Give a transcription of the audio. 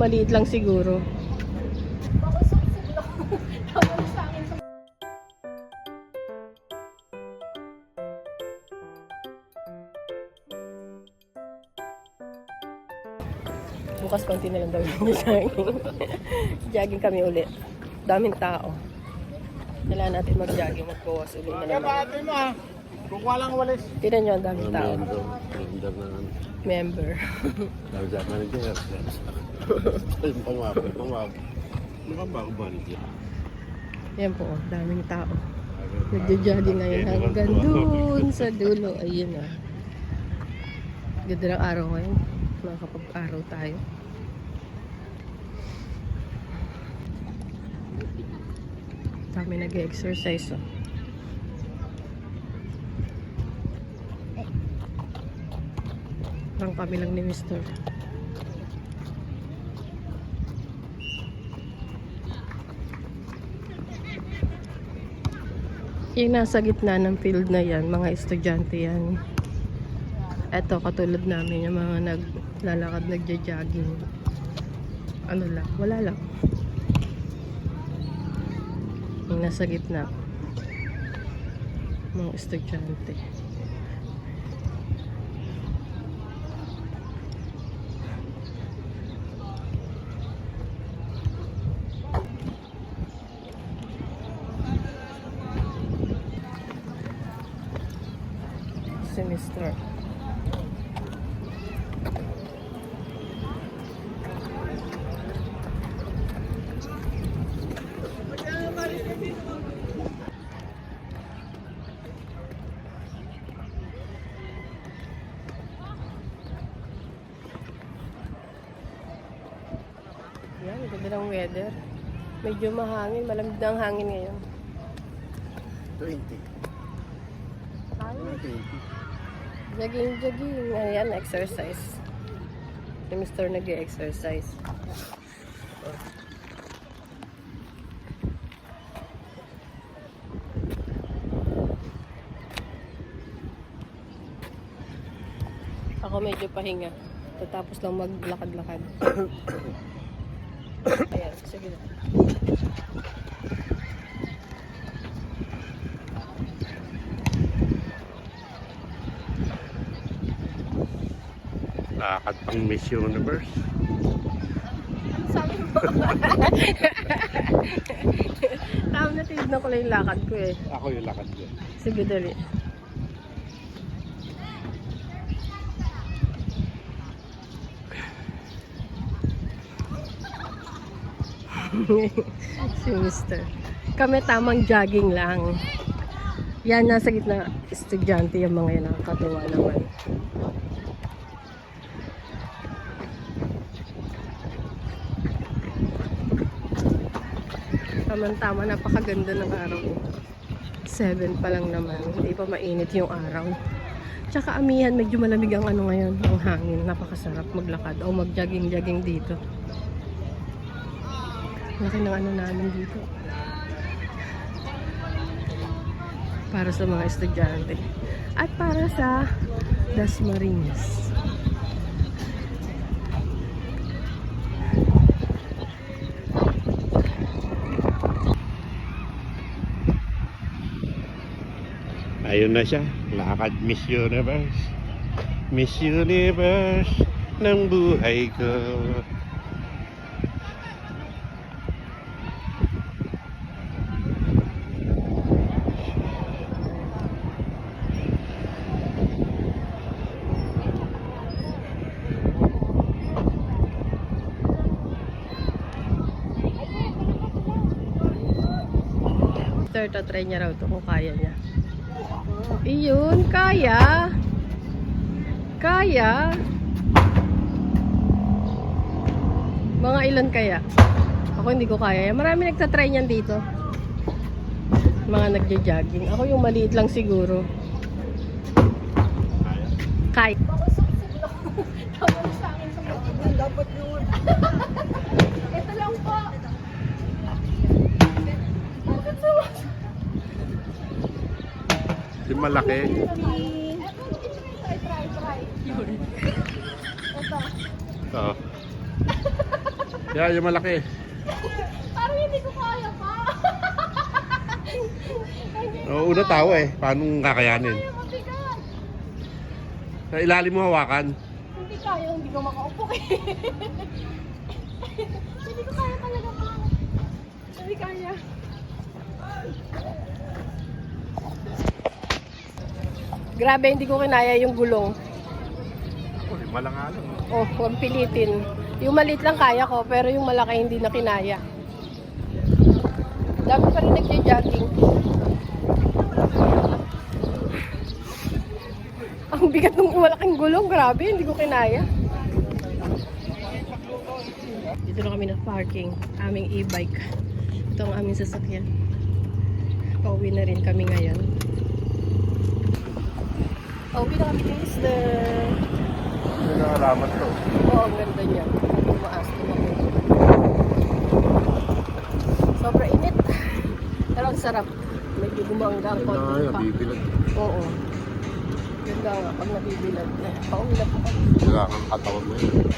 maliit lang siguro. Bukas konti na lang daw yung jogging. jogging kami ulit. Daming tao. Kailangan natin mag-jogging, magbawas ulit na naman. Kung walang walis. Tignan nyo, ang daming tao. Member. Member na naman. Member. Sabi sa manager. Ay, pangwabo. Pangwabo. Nakabago manager. Yan po, daming tao. Nagja-jogging ngayon hanggang doon sa dulo. Ayun ah. Ganda ng araw ngayon. Makakapag-araw tayo. Dami nag-exercise oh. Parang kami lang ni Mr. Yung nasa gitna ng field na yan, mga estudyante yan. Eto, katulad namin, yung mga naglalakad, nagja-jogging. Ano lang, wala lang. Yung nasa gitna. Mga estudyante. Mr. Yan, ganda ng weather. Medyo mahangin, malamig na ang hangin ngayon. 20. Hangin. 20. Jogging, jogging. Ayan, exercise. Si Mr. nag-exercise. Ako medyo pahinga. Tatapos lang maglakad-lakad. Ayan, sige na. Lakad pang Miss Universe. Tama na, tinignan ko lang yung lakad ko eh. Ako yung lakad ko. Sige, dali. si Mister. Kami tamang jogging lang. Yan, nasa gitna estudyante yung mga yan. Nakakatuwa naman. Tama-tama, napakaganda ng araw. 7 pa lang naman. Hindi pa mainit yung araw. Tsaka amihan, medyo malamig ang ano ngayon, ang hangin. Napakasarap maglakad o mag-jogging-jogging dito. Laki ng ano namin dito. Para sa mga estudyante. At para sa Dasmariñas. Ayun na siya. Lakad Miss Universe. Miss Universe ng buhay ko. Sir, tatry niya raw to kung kaya niya. Iyon, kaya. Kaya. Mga ilan kaya? Ako hindi ko kaya. Marami nagtatry niyan dito. Mga nagja-jogging. Ako yung maliit lang siguro. Kaya. Dapat yun. Ito lang po. Malaki. Try. Ito. Oo. Yan, yung malaki. Parang hindi ko kaya pa. Oo, una tawa eh. Paano kakayanin? Sa ilalim mo hawakan. Hindi kaya, hindi ko makaupo eh. hindi ko kaya talaga pa. Hindi kaya. Grabe, hindi ko kinaya yung gulong. Ako, lima lang nga lang. Oh, huwag pilitin. Yung maliit lang kaya ko, pero yung malaki hindi na kinaya. Dami pa rin nagja-jogging. Ang bigat ng malaking gulong, grabe, hindi ko kinaya. Dito na kami na parking, aming e-bike. Ito ang aming sasakyan. Pauwi na rin kami ngayon. Pauwi na kami. Ito na alamat to. Oo, ang ganda niya. Tumaas, tumakbo. Sobra init. Pero ang sarap. Medyo gumangga ang konti pa. nabibilag. Oo. Ganda nga pag nabibilad na. Pauwi na po kami. Ang katawan mo yun.